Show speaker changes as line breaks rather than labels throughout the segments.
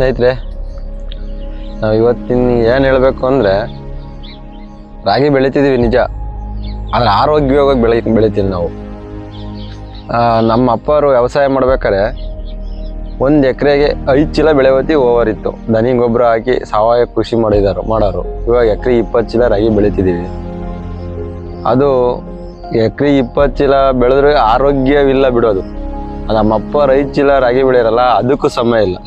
ಸ್ನೇಹಿತರೆ, ನಾವು ಇವತ್ತಿನ ಏನು ಹೇಳಬೇಕು ಅಂದರೆ, ರಾಗಿ ಬೆಳಿತಿದ್ದೀವಿ ನಿಜ, ಆದರೆ ಆರೋಗ್ಯವಾಗಿ ಬೆಳಿ, ಬೆಳಿತೀವಿ ನಾವು. ನಮ್ಮ ಅಪ್ಪರು ವ್ಯವಸಾಯ ಮಾಡ್ಬೇಕಾದ್ರೆ ಒಂದು ಎಕರೆಗೆ ಐದು ಚೀಲ ಬೆಳೆವತ್ತಿ ಓವರ್ ಇತ್ತು ದನಿ ಗೊಬ್ಬರ ಹಾಕಿ ಸಾವಯವ ಕೃಷಿ ಮಾಡಿದಾರು, ಮಾಡೋರು. ಇವಾಗ ಎಕರೆ ಇಪ್ಪತ್ತು ಚೀಲ ರಾಗಿ ಬೆಳಿತಿದ್ದೀವಿ ಅದು ಎಕರೆ ಇಪ್ಪತ್ತು ಚೀಲ ಬೆಳೆದ್ರೆ ಆರೋಗ್ಯವಿಲ್ಲ ಬಿಡೋದು. ನಮ್ಮ ಅಪ್ಪ ಐದು ಚೀಲ ರಾಗಿ ಬೆಳೆಯರಲ್ಲ, ಅದಕ್ಕೂ ಸಮಯ ಇಲ್ಲ.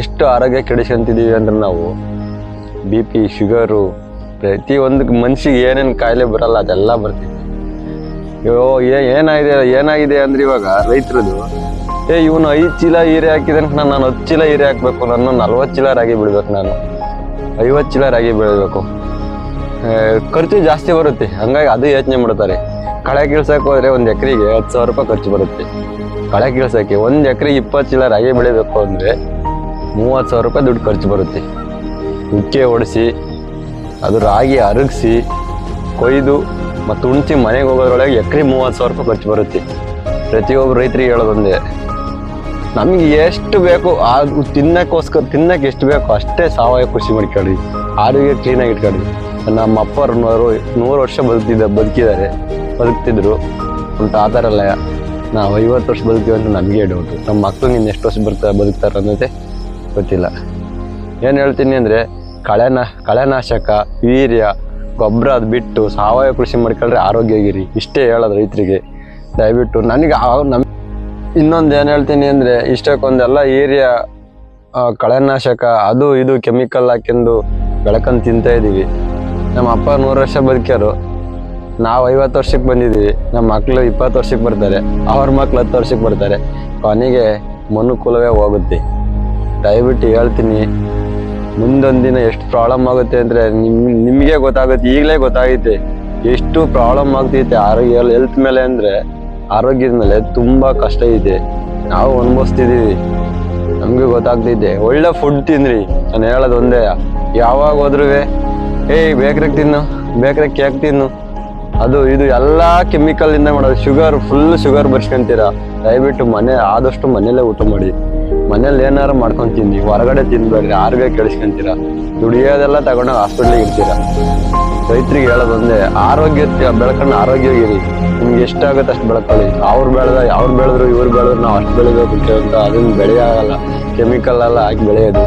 ಎಷ್ಟು ಆರೋಗ್ಯ ಕೆಡಿಸ್ಕೊಂತಿದ್ದೀವಿ ಅಂದ್ರೆ ನಾವು ಬಿ ಪಿ, ಶುಗರು ಪ್ರತಿಯೊಂದಕ್ಕೆ ಮನ್ಸಿಗೆ ಏನೇನು ಕಾಯಿಲೆ ಬರಲ್ಲ, ಅದೆಲ್ಲ ಬರ್ತಿದೆ. ಅಯ್ಯೋ ಏ, ಏನಾಗಿದೆ ಏನಾಗಿದೆ ಅಂದ್ರೆ ಇವಾಗ ರೈತರದು, ಏ, ಇವನು ಐದು ಚೀಲ ಹೀರೆ ಹಾಕಿದಾನೆ ನಾನು ನಾನು ಹತ್ತು ಚೀಲ ಹೀರೆ ಹಾಕ್ಬೇಕು ನಾನು ನಲ್ವತ್ತು ಚೀಲ ರಾಗಿ ಬಿಡ್ಬೇಕು ನಾನು. ಐವತ್ತು ಚೀಲ ರಾಗಿ ಬೆಳಿಬೇಕು. ಖರ್ಚು ಜಾಸ್ತಿ ಬರುತ್ತೆ, ಹಂಗಾಗಿ ಅದು ಯೋಚನೆ ಮಾಡ್ತಾರೆ. ಕಳೆ ಕೀಳ್ಸಕ್ಕೆ ಹೋದ್ರೆ ಒಂದು ಎಕರೆಗೆ ಹತ್ತು ಸಾವಿರ ರೂಪಾಯಿ ಖರ್ಚು ಬರುತ್ತೆ. ಕಳೆ ಕೀಳ್ಸಕ್ಕೆ ಒಂದು ಎಕರೆಗೆ ಇಪ್ಪತ್ತು ಚೀಲ ರಾಗಿ ಬೆಳಿಬೇಕು ಅಂದರೆ ಮೂವತ್ತು ಸಾವಿರ ರೂಪಾಯಿ ದುಡ್ಡು ಖರ್ಚು ಬರುತ್ತೆ. ಉಕ್ಕೆ ಹೊಡೆಸಿ ಅದು ರಾಗಿ ಅರಗಿಸಿ, ಕೊಯ್ದು ಮತ್ತು ಉಣ್ಸಿ ಮನೆಗೆ ಹೋಗೋದ್ರೊಳಗೆ ಎಕರೆ ಮೂವತ್ತು ಸಾವಿರ ರೂಪಾಯಿ ಖರ್ಚು ಬರುತ್ತೆ. ಪ್ರತಿಯೊಬ್ಬ ರೈತರಿಗೆ ಹೇಳೋದೊಂದೇ, ನಮಗೆ ಎಷ್ಟು ಬೇಕು ಅದು ತಿನ್ನೋಕ್ಕೋಸ್ಕರ, ತಿನ್ನಕ್ಕೆ ಎಷ್ಟು ಬೇಕು ಅಷ್ಟೇ ಸಾವಯವ ಕೃಷಿ ಮಾಡ್ಕೊಳ್ಳಿ. ಆರೋಗ್ಯ ಕ್ಲೀನಾಗಿ ಇಟ್ಕೊಳ್ಳಿ. ನಮ್ಮ ಅಪ್ಪರು ನೂರು ನೂರು ವರ್ಷ ಬದುಕಿದ ಬದುಕಿದ್ದಾರೆ, ಬದುಕ್ತಿದ್ರು. ಉಂಟು ಆ ಥರ ಅಲ್ಲ, ನಾವು ಐವತ್ತು ವರ್ಷ ಬದುಕಿವಂತ ನಮಗೆ ಡೌಟು ನಮ್ಮ ಮಕ್ಕಳು ಇನ್ನು ಎಷ್ಟು ವರ್ಷ ಬರ್ತಾರೆ ಬದುಕ್ತಾರೆ ಅನ್ನೋದೇ ಗೊತ್ತಿಲ್ಲ. ಏನು ಹೇಳ್ತೀನಿ ಅಂದರೆ, ಕಳೆನ, ಕಳೆನಾಶಕ, ವೀರ್ಯ ಗೊಬ್ಬರ ಅದು ಬಿಟ್ಟು ಸಾವಯವ ಕೃಷಿ ಮಾಡ್ಕೊಂಡ್ರೆ ಆರೋಗ್ಯಗಿರಿ ಇಷ್ಟೇ ಹೇಳೋದು ರೈತರಿಗೆ. ದಯವಿಟ್ಟು ನನಗೆ ನಮ್ಮ ಇನ್ನೊಂದು ಏನು ಹೇಳ್ತೀನಿ ಅಂದರೆ, ಇಷ್ಟಕ್ಕೊಂದೆಲ್ಲ ಏರಿಯಾ ಕಳೆನಾಶಕ, ಅದು ಇದು ಕೆಮಿಕಲ್ ಹಾಕ್ಯಂದು ಬೆಳಕನ್ನು ತಿಂತಾ ಇದ್ದೀವಿ ನಮ್ಮ ಅಪ್ಪ ನೂರು ವರ್ಷ ಬದುಕ್ಯಾರು. ನಾವು ಐವತ್ತು ವರ್ಷಕ್ಕೆ ಬಂದಿದ್ದೀವಿ ನಮ್ಮ ಮಕ್ಕಳು ಇಪ್ಪತ್ತು ವರ್ಷಕ್ಕೆ ಬರ್ತಾರೆ. ಅವ್ರ ಮಕ್ಳು ಹತ್ತು ವರ್ಷಕ್ಕೆ ಬರ್ತಾರೆ. ಕೊನೆಗೆ ಮನುಕುಲವೇ ಹೋಗುತ್ತೆ. ದಯವಿಟ್ಟು ಹೇಳ್ತೀನಿ, ಮುಂದೊಂದು ದಿನ ಎಷ್ಟು ಪ್ರಾಬ್ಲಮ್ ಆಗುತ್ತೆ ಅಂದರೆ ನಿಮ್, ನಿಮಗೆ ಗೊತ್ತಾಗುತ್ತೆ, ಈಗಲೇ ಗೊತ್ತಾಗುತ್ತೆ ಎಷ್ಟು ಪ್ರಾಬ್ಲಮ್ ಆಗ್ತೈತೆ ಆರೋಗ್ಯ ಹೆಲ್ತ್ ಮೇಲೆ ಅಂದರೆ ಆರೋಗ್ಯದ ಮೇಲೆ ತುಂಬ ಕಷ್ಟ ಇದೆ. ನಾವು ಅನುಭವಿಸ್ತಿದ್ದೀವಿ. ನಮಗೆ ಗೊತ್ತಾಗ್ತೈತೆ. ಒಳ್ಳೆ ಫುಡ್ ತಿನ್ರಿ. ನಾನು ಹೇಳೋದು ಒಂದೇ, ಯಾವಾಗ ಹೋದ್ರೂ ಏಯ್, ಬೇಕ್ರಿಗೆ ತಿನ್ನು, ಬೇಕ್ರಿಗೆ ಕೇಕ್ ತಿನ್ನು. ಅದು, ಇದು ಎಲ್ಲ ಕೆಮಿಕಲ್ ಇಂದ ಮಾಡೋದು. ಶುಗರ್ ಫುಲ್ ಶುಗರ್ ಬರ್ಸ್ಕೊಂತೀರಾ. ದಯವಿಟ್ಟು ಮನೆ, ಆದಷ್ಟು ಮನೆಯಲ್ಲೇ ಊಟ ಮಾಡಿ. ಮನೇಲಿ ಏನಾರು ಮಾಡ್ಕೊಂಡು ತಿನ್ನಿ. ಹೊರಗಡೆ ತಿನ್ಬೇಡ್ರಿ. ಆರೋಗ್ಯ ಕೆಡಿಸ್ಕೊಂತೀರ ದುಡಿಯೋದೆಲ್ಲ ತಗೊಂಡು ಹಾಸ್ಪಿಟ್ಲಿಗೆ ಇರ್ತೀರಾ ರೈತರಿಗೆ ಹೇಳೋದೊಂದೇ ಆರೋಗ್ಯ ಬೆಳ್ಕೊಂಡು ಇರಿ. ನಿಮ್ಗೆ ಎಷ್ಟಾಗುತ್ತೆ ಅಷ್ಟು ಬೆಳ್ಕೊಳ್ಳಿ. ಅವ್ರು ಬೆಳೆದ, ಅವ್ರು ಬೆಳೆದ್ರು ಇವ್ರು ಬೆಳೆದ್ರು ನಾವು ಅಷ್ಟು ಬೆಳಿಬೇಕು ಅಂತ ಅದನ್ನ ಬೆಳೆಯಾಗಲ್ಲ ಕೆಮಿಕಲ್ ಎಲ್ಲ ಹಾಕಿ ಬೆಳೆಯೋದು.